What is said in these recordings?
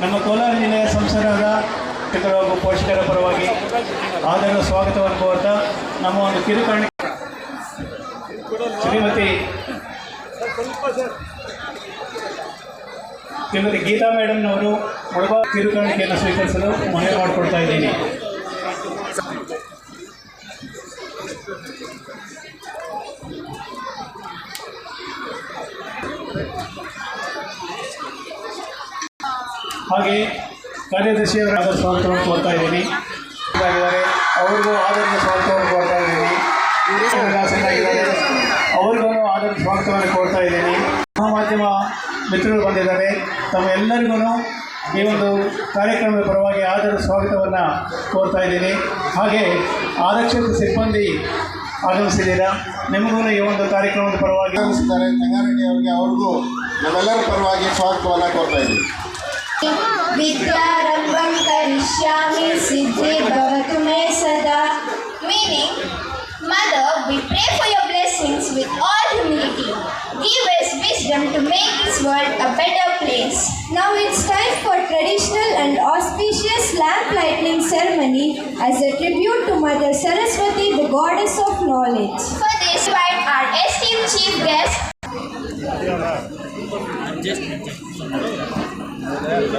ನಮ್ಮ ಕೋಲಾರ ಜಿಲ್ಲೆಯ ಸಂಸದರಾದ ಹಾಗೂ ಪೋಷಕರ ಪರವಾಗಿ ಆದರ ಸ್ವಾಗತವನ್ನು ಕೋರ್ತಾ ನಮ್ಮ ಒಂದು ಕಿರುಕಾಣಿ ಶ್ರೀಮತಿ ಶ್ರೀಮತಿ ಗೀತಾ ಮೇಡಮ್ನವರು ಮುಳಬಾ ಕಿರುಕಾಣಿಕೆಯನ್ನು ಸ್ವೀಕರಿಸಲು ಮನವಿ ಮಾಡಿಕೊಡ್ತಾ ಇದ್ದೀನಿ. ಹಾಗೆ ಕಾರ್ಯದರ್ಶಿಯವರಾದ ಸ್ವಾಗತವನ್ನು ಕೊಡ್ತಾ ಇದ್ದೀನಿ. ಅವ್ರಿಗೂ ಆದರದ ಸ್ವಾಗತವನ್ನು ಕೊಡ್ತಾ ಇದ್ದೀನಿ. ಅವ್ರಿಗೂ ಆದರದ ಸ್ವಾಗತವನ್ನು ಕೊಡ್ತಾ ಇದ್ದೀನಿ. ಮಾಧ್ಯಮ ಮಿತ್ರರು ಬಂದಿದ್ದಾರೆ. ತಮ್ಮೆಲ್ಲರಿಗೂ ಈ ಒಂದು ಕಾರ್ಯಕ್ರಮದ ಪರವಾಗಿ ಆದರ ಸ್ವಾಗತವನ್ನು ಕೋರ್ತಾ ಇದ್ದೀನಿ. ಹಾಗೆ ಆರಕ್ಷಕ ಸಿಬ್ಬಂದಿ ಆಗಮಿಸಿದ್ದೀರಾ? ನಿಮಗೂ ಈ ಒಂದು ಕಾರ್ಯಕ್ರಮದ ಪರವಾಗಿ ಆಗಮಿಸಿದ್ದಾರೆ. ತಂಗಾರೆಡ್ಡಿ ಅವರಿಗೆ ಅವ್ರಿಗೂ ನಮ್ಮೆಲ್ಲರ ಪರವಾಗಿ ಸ್ವಾಗತವನ್ನು ಕೋರ್ತಾ ಇದ್ದೀವಿ विद्यारम्भं करिष्यामि सिद्धि भवतु मे सदा meaning mother we pray for your blessings with all humility give us wisdom to make this world a better place now it's time for traditional and auspicious lamp lighting ceremony as a tribute to mother saraswati the goddess of knowledge for this invite our esteemed chief guest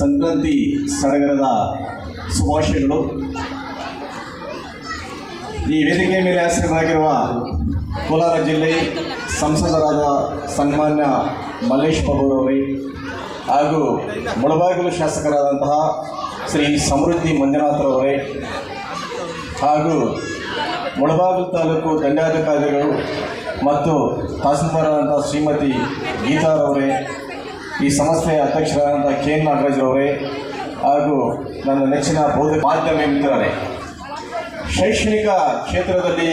Sankranti ಸಡಗರದ ಶುಭಾಶಯಗಳು. ಈ ವೇದಿಕೆ ಮೇಲೆ ಆಸೀನರಾಗಿರುವ ಕೋಲಾರ ಜಿಲ್ಲೆ ಸಂಸದರಾದ ಸನ್ಮಾನ್ಯ ಮಲ್ಲೇಶ್ ಬಾಬುರವರೇ ಹಾಗೂ ಮುಳಬಾಗಿಲು ಶಾಸಕರಾದಂತಹ ಶ್ರೀ ಸಮೃದ್ಧಿ ಮಂಜುನಾಥರವರೇ ಹಾಗೂ ಮುಳಬಾಗಿಲು ತಾಲೂಕು ದಂಡಾಧಿಕಾರಿಗಳು ಮತ್ತು ತಹಸೀಲ್ದಾರರಾದಂಥ ಶ್ರೀಮತಿ ಗೀತಾರವರೇ ಈ ಸಂಸ್ಥೆಯ ಅಧ್ಯಕ್ಷರಾದಂಥ ಕೆ ಎನ್ ನಾಗರಾಜ್ರವರೇ ಹಾಗೂ ನನ್ನ ನೆಚ್ಚಿನ ಬೌದ್ಧ ಮಾಧ್ಯಮ ಮಿತ್ರರೇ. ಶೈಕ್ಷಣಿಕ ಕ್ಷೇತ್ರದಲ್ಲಿ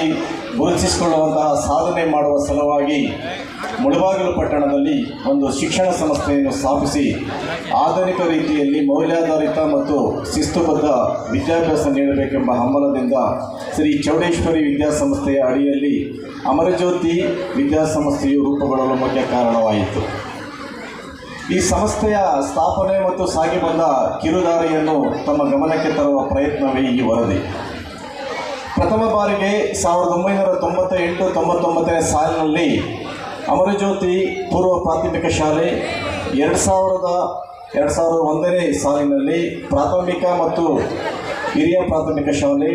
ಗುರುತಿಸಿಕೊಳ್ಳುವಂತಹ ಸಾಧನೆ ಮಾಡುವ ಸಲುವಾಗಿ ಮುಳಬಾಗಿಲು ಪಟ್ಟಣದಲ್ಲಿ ಒಂದು ಶಿಕ್ಷಣ ಸಂಸ್ಥೆಯನ್ನು ಸ್ಥಾಪಿಸಿ ಆಧುನಿಕ ರೀತಿಯಲ್ಲಿ ಮೌಲ್ಯಾಧಾರಿತ ಮತ್ತು ಶಿಸ್ತುಬದ್ಧ ವಿದ್ಯಾಭ್ಯಾಸ ನೀಡಬೇಕೆಂಬ ಹಂಬಲದಿಂದ ಶ್ರೀ ಚೌಡೇಶ್ವರಿ ವಿದ್ಯಾಸಂಸ್ಥೆಯ ಅಡಿಯಲ್ಲಿ ಅಮರಜ್ಯೋತಿ ವಿದ್ಯಾಸಂಸ್ಥೆಯು ರೂಪುಗೊಳ್ಳಲು ಮುಖ್ಯ ಕಾರಣವಾಯಿತು. ಈ ಸಂಸ್ಥೆಯ ಸ್ಥಾಪನೆ ಮತ್ತು ಸಾಗಿ ಬಂದ ಕಿರುದಾರಿಯನ್ನು ತಮ್ಮ ಗಮನಕ್ಕೆ ತರುವ ಪ್ರಯತ್ನವೇ ಈ ವರದಿ. ಪ್ರಥಮ ಬಾರಿಗೆ ಸಾವಿರದ ಒಂಬೈನೂರ ತೊಂಬತ್ತ ಎಂಟು ತೊಂಬತ್ತೊಂಬತ್ತನೇ ಸಾಲಿನಲ್ಲಿ ಅಮರಜ್ಯೋತಿ ಪೂರ್ವ ಪ್ರಾಥಮಿಕ ಶಾಲೆ ಎರಡು ಸಾವಿರದ ಎರಡು ಸಾವಿರದ ಒಂದನೇ ಸಾಲಿನಲ್ಲಿ ಪ್ರಾಥಮಿಕ ಮತ್ತು ಹಿರಿಯ ಪ್ರಾಥಮಿಕ ಶಾಲೆ,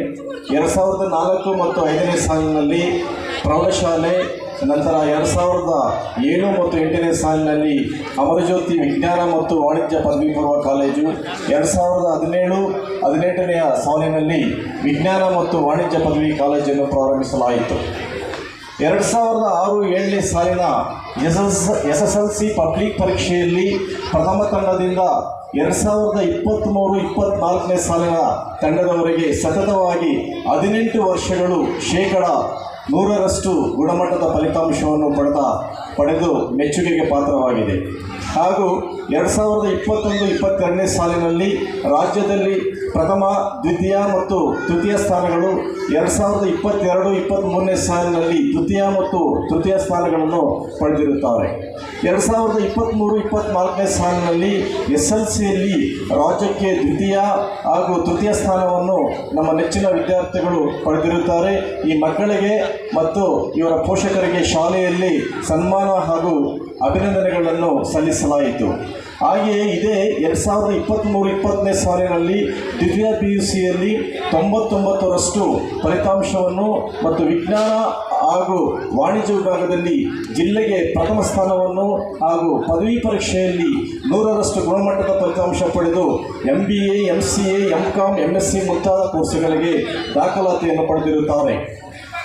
ಎರಡು ಸಾವಿರದ ನಾಲ್ಕು ಮತ್ತು ಐದನೇ ಸಾಲಿನಲ್ಲಿ ಪ್ರೌಢಶಾಲೆ ನಂತರ ಎರಡು ಸಾವಿರದ ಏಳು ಮತ್ತು ಎಂಟನೇ ಸಾಲಿನಲ್ಲಿ ಅಮರಜ್ಯೋತಿ ವಿಜ್ಞಾನ ಮತ್ತು ವಾಣಿಜ್ಯ ಪದವಿ ಪೂರ್ವ ಕಾಲೇಜು. ಎರಡು ಸಾವಿರದ ಹದಿನೇಳು, ಹದಿನೆಂಟನೆಯ ಸಾಲಿನಲ್ಲಿ ವಿಜ್ಞಾನ ಮತ್ತು ವಾಣಿಜ್ಯ ಪದವಿ ಕಾಲೇಜನ್ನು ಪ್ರಾರಂಭಿಸಲಾಯಿತು. ಎರಡು ಸಾವಿರದ ಆರು, ಏಳನೇ ಸಾಲಿನ S S S L C public ಪರೀಕ್ಷೆಯಲ್ಲಿ ಪ್ರಥಮ ತಂಡದಿಂದ ಎರಡು ಸಾವಿರದ ಇಪ್ಪತ್ತ್ಮೂರು ಇಪ್ಪತ್ತ್ನಾಲ್ಕನೇ ಸಾಲಿನ ತಂಡದವರೆಗೆ ಸತತವಾಗಿ ಹದಿನೆಂಟು ವರ್ಷಗಳು ಶೇಕಡ ನೂರರಷ್ಟು ಗುಣಮಟ್ಟದ ಫಲಿತಾಂಶವನ್ನು ಪಡೆದ ಪಡೆದು ಮೆಚ್ಚುಗೆಗೆ ಪಾತ್ರವಾಗಿದೆ. ಹಾಗೂ ಎರಡು ಸಾವಿರದ ಇಪ್ಪತ್ತೊಂದು, ಇಪ್ಪತ್ತೆರಡನೇ ಸಾಲಿನಲ್ಲಿ ರಾಜ್ಯದಲ್ಲಿ ಪ್ರಥಮ, ದ್ವಿತೀಯ ಮತ್ತು ತೃತೀಯ ಸ್ಥಾನಗಳು ಎರಡು ಸಾವಿರದ ಇಪ್ಪತ್ತೆರಡು, ಇಪ್ಪತ್ತ್ಮೂರನೇ ಸಾಲಿನಲ್ಲಿ ದ್ವಿತೀಯ ಮತ್ತು ತೃತೀಯ ಸ್ಥಾನಗಳನ್ನು ಪಡೆದಿರುತ್ತಾರೆ. ಎರಡು ಸಾವಿರದ ಇಪ್ಪತ್ತ್ಮೂರು, ಇಪ್ಪತ್ತ್ನಾಲ್ಕನೇ ಸಾಲಿನಲ್ಲಿ ಎಸ್ ಎಲ್ ಸಿಯಲ್ಲಿ ರಾಜ್ಯಕ್ಕೆ ದ್ವಿತೀಯ ಹಾಗೂ ತೃತೀಯ ಸ್ಥಾನವನ್ನು ನಮ್ಮ ನೆಚ್ಚಿನ ವಿದ್ಯಾರ್ಥಿಗಳು ಪಡೆದಿರುತ್ತಾರೆ. ಈ ಮಕ್ಕಳಿಗೆ ಮತ್ತು ಇವರ ಪೋಷಕರಿಗೆ ಶಾಲೆಯಲ್ಲಿ ಸನ್ಮಾನ ಹಾಗೂ ಅಭಿನಂದನೆಗಳನ್ನು ಸಲ್ಲಿಸಲಾಯಿತು. ಹಾಗೆಯೇ ಇದೇ ಎರಡು ಸಾವಿರದ ಇಪ್ಪತ್ತ್ಮೂರು ಇಪ್ಪತ್ತನೇ ಸಾಲಿನಲ್ಲಿ ದ್ವಿತೀಯ ಪಿ ಯು ಸಿಯಲ್ಲಿ ತೊಂಬತ್ತೊಂಬತ್ತರಷ್ಟು ಫಲಿತಾಂಶವನ್ನು ಮತ್ತು ವಿಜ್ಞಾನ ಹಾಗೂ ವಾಣಿಜ್ಯ ವಿಭಾಗದಲ್ಲಿ ಜಿಲ್ಲೆಗೆ ಪ್ರಥಮ ಸ್ಥಾನವನ್ನು ಹಾಗೂ ಪದವಿ ಪರೀಕ್ಷೆಯಲ್ಲಿ ನೂರರಷ್ಟು ಗುಣಮಟ್ಟದ ಫಲಿತಾಂಶ ಪಡೆದು M B A M C M com M S C ಮುಂತಾದ ಕೋರ್ಸುಗಳಿಗೆ ದಾಖಲಾತಿಯನ್ನು ಪಡೆದಿರುತ್ತಾರೆ.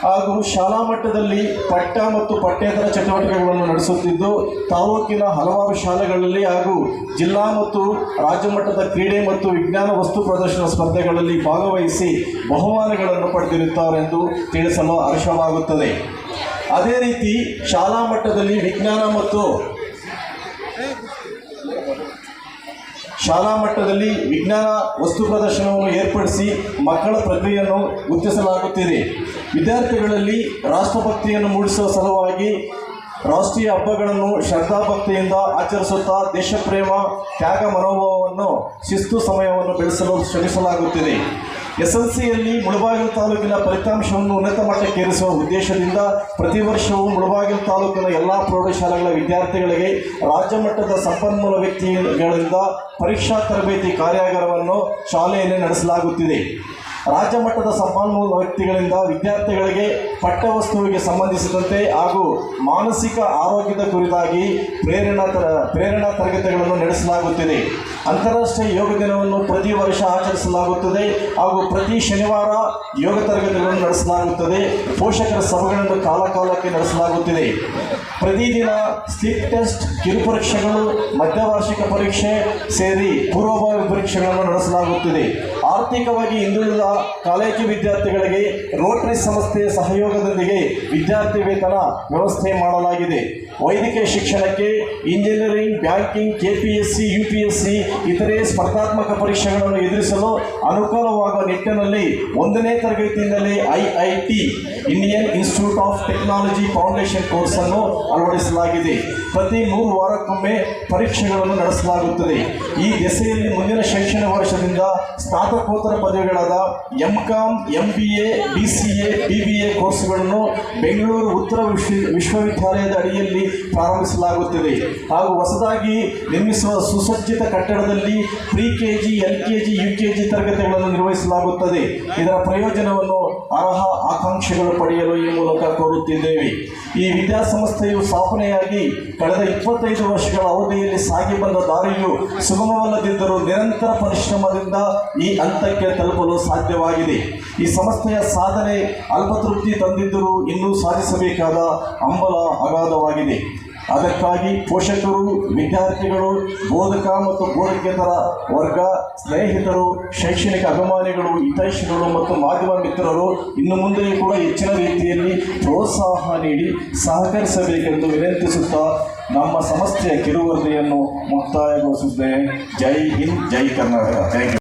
ಹಾಗೂ ಶಾಲಾ ಮಟ್ಟದಲ್ಲಿ ಪಠ್ಯ ಮತ್ತು ಪಠ್ಯೇತರ ಚಟುವಟಿಕೆಗಳನ್ನು ನಡೆಸುತ್ತಿದ್ದು, ತಾಲೂಕಿನ ಹಲವಾರು ಶಾಲೆಗಳಲ್ಲಿ ಹಾಗೂ ಜಿಲ್ಲಾ ಮತ್ತು ರಾಜ್ಯ ಮಟ್ಟದ ಕ್ರೀಡೆ ಮತ್ತು ವಿಜ್ಞಾನ ವಸ್ತು ಪ್ರದರ್ಶನ ಸ್ಪರ್ಧೆಗಳಲ್ಲಿ ಭಾಗವಹಿಸಿ ಬಹುಮಾನಗಳನ್ನು ಪಡೆದಿರುತ್ತಾರೆಂದು ತಿಳಿಸಲು ಹರ್ಷವಾಗುತ್ತದೆ ಅದೇ ರೀತಿ ಶಾಲಾ ಮಟ್ಟದಲ್ಲಿ ವಿಜ್ಞಾನ ಮತ್ತು ಶಾಲಾ ಮಟ್ಟದಲ್ಲಿ ವಿಜ್ಞಾನ ವಸ್ತು ಪ್ರದರ್ಶನವನ್ನು ಏರ್ಪಡಿಸಿ ಮಕ್ಕಳ ಪ್ರಕ್ರಿಯೆಯನ್ನು ಗುರುತಿಸಲಾಗುತ್ತಿದೆ. ವಿದ್ಯಾರ್ಥಿಗಳಲ್ಲಿ ರಾಷ್ಟ್ರಭಕ್ತಿಯನ್ನು ಮೂಡಿಸುವ ಸಲುವಾಗಿ ರಾಷ್ಟ್ರೀಯ ಹಬ್ಬಗಳನ್ನು ಶ್ರದ್ಧಾಭಕ್ತಿಯಿಂದ ಆಚರಿಸುತ್ತಾ ದೇಶಪ್ರೇಮ, ತ್ಯಾಗ ಮನೋಭಾವವನ್ನು, ಶಿಸ್ತು ಸಮಯವನ್ನು ಬೆಳೆಸಲು ಶ್ರಮಿಸಲಾಗುತ್ತಿದೆ. ಎಸ್ ಎಲ್ ಸಿಯಲ್ಲಿ ಮುಳಬಾಗಿಲು ತಾಲೂಕಿನ ಫಲಿತಾಂಶವನ್ನು ಉನ್ನತ ಮಟ್ಟಕ್ಕೇರಿಸುವ ಉದ್ದೇಶದಿಂದ ಪ್ರತಿ ವರ್ಷವೂ ಮುಳಬಾಗಿಲು ತಾಲೂಕಿನ ಎಲ್ಲ ಪ್ರೌಢಶಾಲೆಗಳ ವಿದ್ಯಾರ್ಥಿಗಳಿಗೆ ರಾಜ್ಯ ಮಟ್ಟದ ಸಂಪನ್ಮೂಲ ವ್ಯಕ್ತಿಗಳಿಂದ ಪರೀಕ್ಷಾ ತರಬೇತಿ ಕಾರ್ಯಾಗಾರವನ್ನು ಶಾಲೆಯಲ್ಲಿ ನಡೆಸಲಾಗುತ್ತಿದೆ. ರಾಜ್ಯ ಮಟ್ಟದ ಸಂಪನ್ಮೂಲ ವ್ಯಕ್ತಿಗಳಿಂದ ವಿದ್ಯಾರ್ಥಿಗಳಿಗೆ ಪಠ್ಯವಸ್ತುವಿಗೆ ಸಂಬಂಧಿಸಿದಂತೆ ಹಾಗೂ ಮಾನಸಿಕ ಆರೋಗ್ಯದ ಕುರಿತಾಗಿ ಪ್ರೇರಣಾ ತರ, ಪ್ರೇರಣಾ ತರಗತಿಗಳನ್ನು ನಡೆಸಲಾಗುತ್ತಿದೆ. ಅಂತಾರಾಷ್ಟ್ರೀಯ ಯೋಗ ದಿನವನ್ನು ಪ್ರತಿ ವರ್ಷ ಆಚರಿಸಲಾಗುತ್ತದೆ ಹಾಗೂ ಪ್ರತಿ ಶನಿವಾರ ಯೋಗ ತರಗತಿಗಳನ್ನು ನಡೆಸಲಾಗುತ್ತದೆ. ಪೋಷಕರ ಸಭೆಗಳನ್ನು ಕಾಲಕಾಲಕ್ಕೆ ನಡೆಸಲಾಗುತ್ತಿದೆ. ಪ್ರತಿದಿನ ಸ್ಲಿಪ್ ಟೆಸ್ಟ್ ಕಿರುಪರೀಕ್ಷೆಗಳು ಮಧ್ಯವಾರ್ಷಿಕ ಪರೀಕ್ಷೆ ಸೇರಿ ಪೂರ್ವಭಾವಿ ಪರೀಕ್ಷೆಗಳನ್ನು ನಡೆಸಲಾಗುತ್ತಿದೆ. ಆರ್ಥಿಕವಾಗಿ ಹಿಂದುಳಿದ ಕಾಲೇಜು ವಿದ್ಯಾರ್ಥಿಗಳಿಗೆ ರೋಟರಿ ಸಂಸ್ಥೆಯ ಸಹಯೋಗದೊಂದಿಗೆ ವಿದ್ಯಾರ್ಥಿ ವೇತನ ವ್ಯವಸ್ಥೆ ಮಾಡಲಾಗಿದೆ. ವೈದ್ಯಕೀಯ ಶಿಕ್ಷಣಕ್ಕೆ engineering, banking K P S C U P S C ಇತರೆ ಸ್ಪರ್ಧಾತ್ಮಕ ಪರೀಕ್ಷೆಗಳನ್ನು ಎದುರಿಸಲು ಅನುಕೂಲವಾಗುವ ನಿಟ್ಟಿನಲ್ಲಿ ಒಂದನೇ ತರಗತಿಯಿಂದಲೇ I I T Indian institute of technology foundation ಕೋರ್ಸನ್ನು ಅಳವಡಿಸಲಾಗಿದೆ. ಪ್ರತಿ ಮೂರು ವಾರಕ್ಕೊಮ್ಮೆ ಪರೀಕ್ಷೆಗಳನ್ನು ನಡೆಸಲಾಗುತ್ತದೆ. ಈ ದೆಸೆಯಲ್ಲಿ ಮುಂದಿನ ಶೈಕ್ಷಣಿಕ ವರ್ಷದಿಂದ ಸ್ನಾತಕೋತ್ತರ ಪದವಿಗಳಾದ M com M B A B C A B B A ಕೋರ್ಸ್ಗಳನ್ನು ಬೆಂಗಳೂರು ಉತ್ತರ ವಿಶ್ವ ವಿಶ್ವವಿದ್ಯಾಲಯದ ಅಡಿಯಲ್ಲಿ ಪ್ರಾರಂಭಿಸಲಾಗುತ್ತಿದೆ. ಹಾಗೂ ಹೊಸದಾಗಿ ನಿರ್ಮಿಸುವ ಸುಸಜ್ಜಿತ ಕಟ್ಟಡದಲ್ಲಿ pre K G L K G U K G ತರಗತಿಗಳನ್ನು ನಿರ್ವಹಿಸಲಾಗುತ್ತದೆ. ಇದರ ಪ್ರಯೋಜನವನ್ನು ಅರ್ಹ ಆಕಾಂಕ್ಷೆಗಳು ಪಡೆಯಲು ಈ ಮೂಲಕ ಕೋರುತ್ತಿದ್ದೇವೆ. ಈ ವಿದ್ಯಾಸಂಸ್ಥೆಯು ಸ್ಥಾಪನೆಯಾಗಿ ಕಳೆದ ಇಪ್ಪತ್ತೈದು ವರ್ಷಗಳ ಅವಧಿಯಲ್ಲಿ ಸಾಗಿ ಬಂದ ದಾರಿಯು ಸುಗಮವಲ್ಲದಿದ್ದರೂ ನಿರಂತರ ಪರಿಶ್ರಮದಿಂದ ಈ ಹಂತಕ್ಕೆ ತಲುಪಲು ಸಾಧ್ಯವಾಗಿದೆ. ಈ ಸಂಸ್ಥೆಯ ಸಾಧನೆ ಅಲ್ಪತೃಪ್ತಿ ತಂದಿದ್ದರೂ ಇನ್ನೂ ಸಾಧಿಸಬೇಕಾದ ಹಂಬಲ ಅಗಾಧವಾಗಿದೆ. ಅದಕ್ಕಾಗಿ ಪೋಷಕರು, ವಿದ್ಯಾರ್ಥಿಗಳು, ಬೋಧಕ ಮತ್ತು ಬೋಧಕೇತರ ವರ್ಗ, ಸ್ನೇಹಿತರು, ಶೈಕ್ಷಣಿಕ ಅಭಿಮಾನಿಗಳು, ಹಿತೈಷಿಗಳು ಮತ್ತು ಮಾಧ್ಯಮ ಮಿತ್ರರು ಇನ್ನು ಮುಂದೆಯೂ ಕೂಡ ಹೆಚ್ಚಿನ ರೀತಿಯಲ್ಲಿ ಪ್ರೋತ್ಸಾಹ ನೀಡಿ ಸಹಕರಿಸಬೇಕೆಂದು ವಿನಂತಿಸುತ್ತಾ ನಮ್ಮ ಸಂಸ್ಥೆಯ ಕಿರುವರ್ದಿಯನ್ನು ಮುಕ್ತಾಯಗೊಳಿಸುತ್ತೇನೆ ಜೈ ಹಿಂದ್, ಜೈ ಕರ್ನಾಟಕ. ಥ್ಯಾಂಕ್